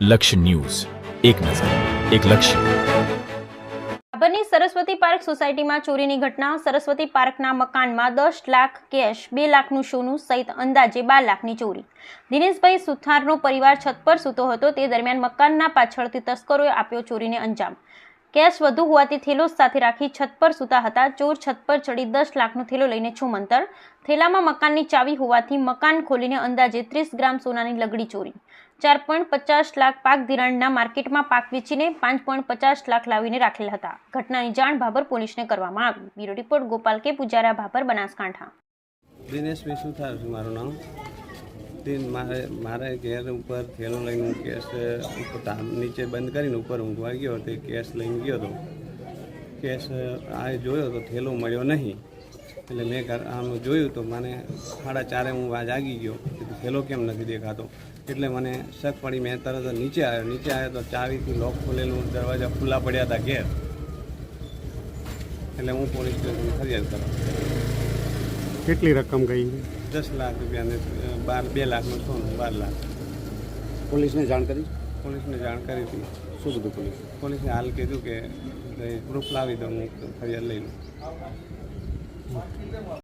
લક્ષ્ય ન્યૂઝ. એક નજર, એક લક્ષ્ય. ભાભરની સરસ્વતી પાર્ક સોસાયટીમાં ચોરીની ઘટના, સરસ્વતી પાર્કના મકાનમાં દસ લાખ કેશ, બે લાખનું સોનું સહિત અંદાજે બાર લાખની ચોરી. દિનેશભાઈ સુથારનો પરિવાર છત પર સૂતો હતો. તે દરમિયાન મકાનના પાછળથી તસ્કરોએ આપ્યો ચોરીને અંજામ. કેશ વધુ હોવાથી થેલો સાથે રાખી છત પર સૂતા હતા. ચોર છત પર ચડી દસ લાખનો થેલો લઈને છુમંતર. થેલામાં મકાનની ચાવી હોવાથી મકાન ખોલીને અંદાજે ત્રીસ ગ્રામ સોનાની લગડી ચોરી. ચાર પોઈન્ટ પચાસ લાખ પાક ધિરાણના માર્કેટમાં પાક વેચીને પાંચ પોઈન્ટ પચાસ લાખ લાવીને રાખેલા હતા. ઘટનાની જાણ ભાભર પોલીસને કરવામાં આવી. બ્યુરો રિપોર્ટ ગોપાલ કે. પુજારા, ભાભર, બનાસકાંઠા. દિનેશભાઈ સુથાર છે? મારું નામ? તે મારે મારે ઘેર ઉપર થેલો લઈને કેસ નીચે બંધ કરીને ઉપર ઊંઘવા ગયો તે કેસ લઈને ગયો હતો. કેસ, આ જોયો તો થેલો મળ્યો નહીં. એટલે મેં ઘર, આમ જોયું તો મને સાડા ચારે હું જાગી ગયો. થેલો કેમ નથી દેખાતો? એટલે મને શક પડી, મેં તરત નીચે આવ્યો. નીચે આવ્યો તો ચાવીથી લોક ખોલેલું, દરવાજા ખુલ્લા પડ્યા હતા ઘેર. એટલે હું પોલીસ સ્ટેશન ફરિયાદ કરવા. કેટલી રકમ ગઈ? દસ લાખ રૂપિયાને બાર બે લાખનું સોનું બાર લાખ. પોલીસને જાણ કરી? પોલીસને જાણ કરી હતી. શું કીધું પોલીસ? પોલીસે હાલ કીધું કે પ્રૂફ લાવી દઉં હું ફરિયાદ લઈ લઉં.